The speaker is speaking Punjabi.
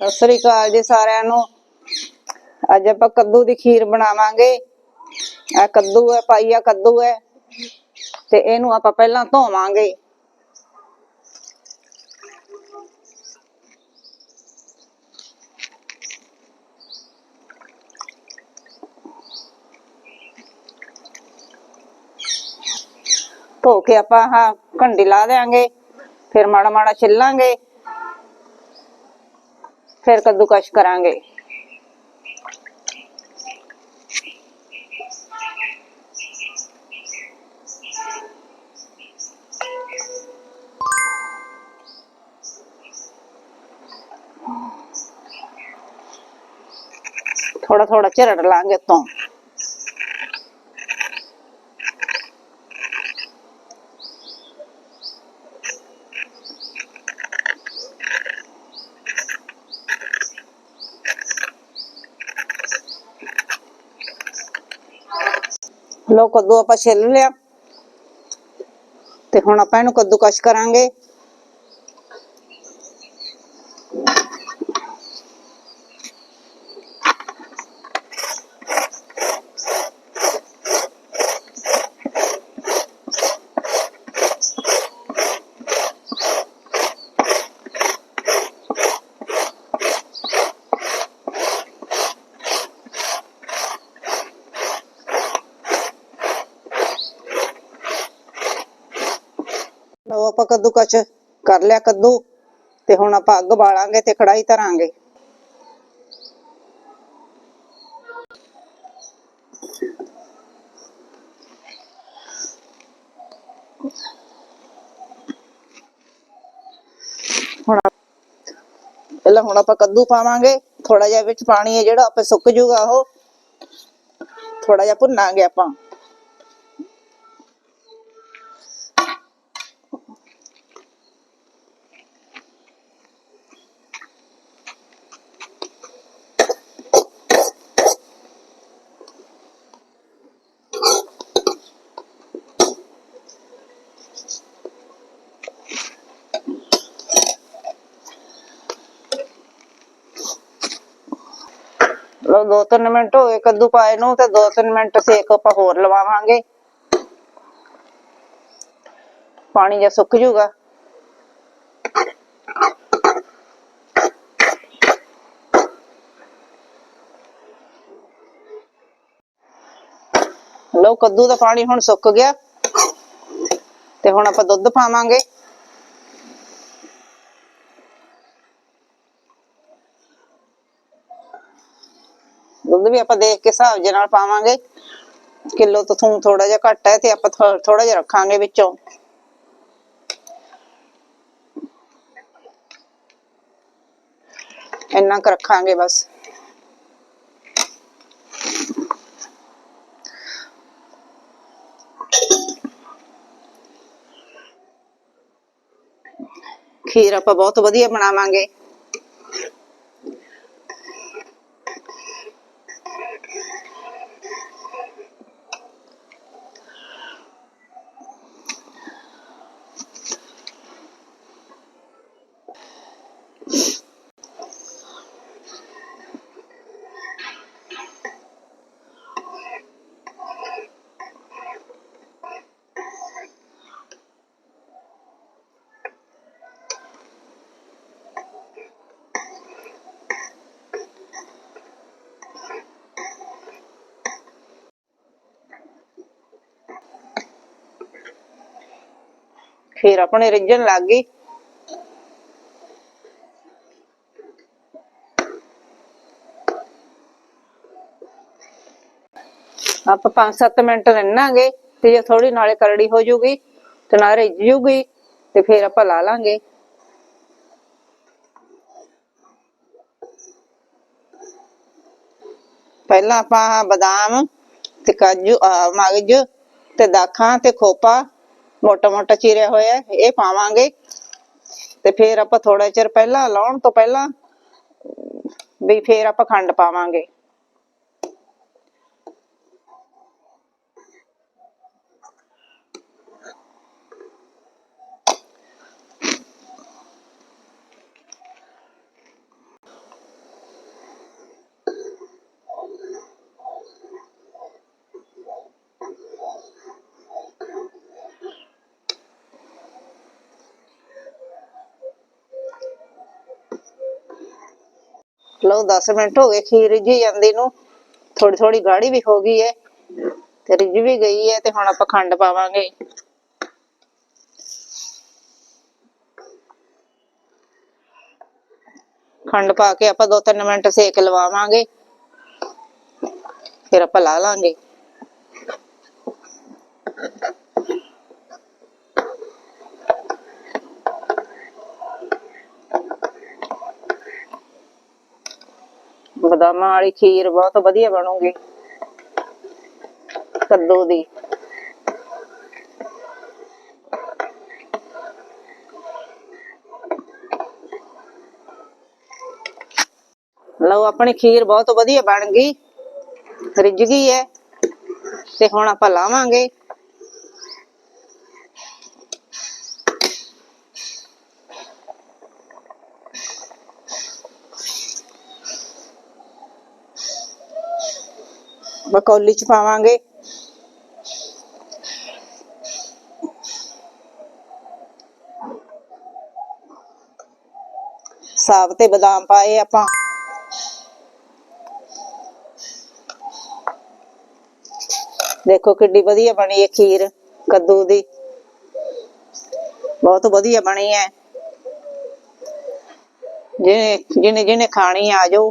ਸਤਿ ਸ੍ਰੀ ਅਕਾਲ ਜੀ ਸਾਰਿਆਂ ਨੂੰ। ਅੱਜ ਆਪਾਂ ਕੱਦੂ ਦੀ ਖੀਰ ਬਣਾਵਾਂਗੇ। ਆ ਕੱਦੂ ਹੈ ਪਾਈਆ ਕੱਦੂ ਹੈ। ਤੇ ਇਹਨੂੰ ਆਪਾਂ ਪਹਿਲਾਂ ਧੋਵਾਂਗੇ। ਧੋ ਕੇ ਆਪਾਂ ਆਹ ਘੰਡੀ ਲਾ ਦੇਾਂਗੇ ਫਿਰ ਮਾੜਾ ਮਾੜਾ ਛਿੱਲਾਂਗੇ। ਫਿਰ ਕੱਦੂਕਸ਼ ਕਰਾਂਗੇ ਥੋੜਾ ਥੋੜਾ ਝਰੜ ਲਾਂਗੇ ਤੋਂ ਲੋ ਕੱਦੂ ਆਪਾਂ ਛਿੱਲ ਲਿਆ। ਤੇ ਹੁਣ ਆਪਾਂ ਇਹਨੂੰ ਕੱਦੂਕਸ਼ ਕਰਾਂਗੇ ਲਓ ਆਪਾਂ ਕੱਦੂਕਸ਼ ਕਰ ਲਿਆ ਕੱਦੂ, ਤੇ ਹੁਣ ਆਪਾਂ ਅੱਗ ਬਾਲਾਂਗੇ ਤੇ ਕੜਾਈ ਧਰਾਂਗੇ। ਹੁਣ ਪਹਿਲਾਂ ਹੁਣ ਆਪਾਂ ਕੱਦੂ ਪਾਵਾਂਗੇ ਥੋੜਾ ਜਿਹਾ ਵਿੱਚ ਪਾਣੀ ਹੈ ਜਿਹੜਾ ਆਪੇ ਸੁੱਕ ਜੂਗਾ ਉਹ ਥੋੜਾ ਜਿਹਾ ਭੁੰਨਾਂਗੇ ਆਪਾਂ। ਲੋ ਦੋ ਤਿੰਨ ਮਿੰਟ ਹੋ ਗਏ ਕੱਦੂ ਪਾਏ ਨੂੰ ਤੇ ਦੋ ਤਿੰਨ ਮਿੰਟ ਸੇਕ ਆਪਾਂ ਹੋਰ ਲਵਾਵਾਂਗੇ। ਪਾਣੀ ਜਿਹਾ ਸੁੱਕ ਜਾਊਗਾ। ਲਓ ਕੱਦੂ ਦਾ ਪਾਣੀ ਹੁਣ ਸੁੱਕ ਗਿਆ। ਤੇ ਹੁਣ ਆਪਾਂ ਦੁੱਧ ਪਾਵਾਂਗੇ। ਦੁੱਧ ਵੀ ਆਪਾਂ ਦੇਖ ਕੇ ਹਿਸਾਬ ਦੇ ਨਾਲ ਪਾਵਾਂਗੇ। ਕਿਲੋ ਤੋਂ ਥੋਂ ਥੋੜਾ ਜਿਹਾ ਘੱਟ ਹੈ ਤੇ ਆਪਾਂ ਥੋੜਾ ਜਿਹਾ ਰੱਖਾਂਗੇ ਵਿੱਚੋਂ। ਇੰਨਾ ਕੁ ਰੱਖਾਂਗੇ ਬਸ। ਖੀਰ ਆਪਾਂ ਬਹੁਤ ਵਧੀਆ ਬਣਾਵਾਂਗੇ। ਖੀਰ ਆਪਣੇ ਰਿੱਝਣ ਲੱਗ ਗਈ। ਆਪਾਂ 5-7 ਮਿੰਟ ਰਹਿਣਾਂਗੇ ਤੇ ਜੇ ਥੋੜੀ ਨਾਲੇ ਕਰੜੀ ਹੋ ਜੂਗੀ ਤੇ ਨਾਲ ਰਿੱਝ ਜੂਗੀ ਤੇ ਫੇਰ ਆਪਾਂ ਲਾ ਲਾਂਗੇ। ਪਹਿਲਾਂ ਆਪਾਂ ਬਦਾਮ ਤੇ ਕਾਜੂ ਮਗਜ ਤੇ ਦਾਖਾਂ ਤੇ ਖੋਪਾ ਮੋਟਾ ਮੋਟਾ ਚੀਰਿਆ ਹੋਇਆ ਇਹ ਪਾਵਾਂਗੇ। ਤੇ ਫਿਰ ਆਪਾਂ ਥੋੜਾ ਚਿਰ ਪਹਿਲਾਂ, ਲਾਉਣ ਤੋਂ ਪਹਿਲਾਂ, ਵੀ ਫਿਰ ਆਪਾਂ ਖੰਡ ਪਾਵਾਂਗੇ। ਲਓ 10 ਮਿੰਟ ਹੋ ਗਏ, ਖੀਰ ਰਿੱਝੀ ਜਾਂਦੀ ਨੂੰ। ਥੋੜੀ ਥੋੜੀ ਗਾੜੀ ਵੀ ਹੋ ਗਈ ਹੈ ਤੇ ਰਿੱਝ ਵੀ ਗਈ ਹੈ ਤੇ ਹੁਣ ਆਪਾਂ ਖੰਡ ਪਾਵਾਂਗੇ। ਖੰਡ ਪਾ ਕੇ ਆਪਾਂ 2-3 ਮਿੰਟ ਸੇਕ ਲਵਾਵਾਂਗੇ। ਫਿਰ ਆਪਾਂ ਲਾ ਲਾਂਗੇ। ਬਦਾਮਾਂ ਵਾਲੀ ਖੀਰ ਬਹੁਤ ਵਧੀਆ ਬਣੂਗੀ। ਕੱਦੂ ਦੀ। ਲਓ, ਆਪਣੀ ਖੀਰ ਬਹੁਤ ਵਧੀਆ ਬਣ ਗਈ। ਰਿੱਝ ਗਈ ਹੈ। ਤੇ ਹੁਣ ਆਪਾਂ ਲਾਵਾਂਗੇ। ਬਕੌਲੀ ਚ ਪਾਵਾਂਗੇ। ਸਾਗ ਤੇ ਬਦਾਮ ਪਾਏ ਆਪਾਂ। ਦੇਖੋ ਕਿੱਡੀ ਵਧੀਆ ਬਣੀ ਹੈ ਖੀਰ ਕੱਦੂ ਦੀ। ਬਹੁਤ ਵਧੀਆ ਬਣੀ ਹੈ। ਜਿਹਨੇ ਜਿਹਨੇ ਜਿਹਨੇ ਖਾਣੀ ਆ ਜਾਓ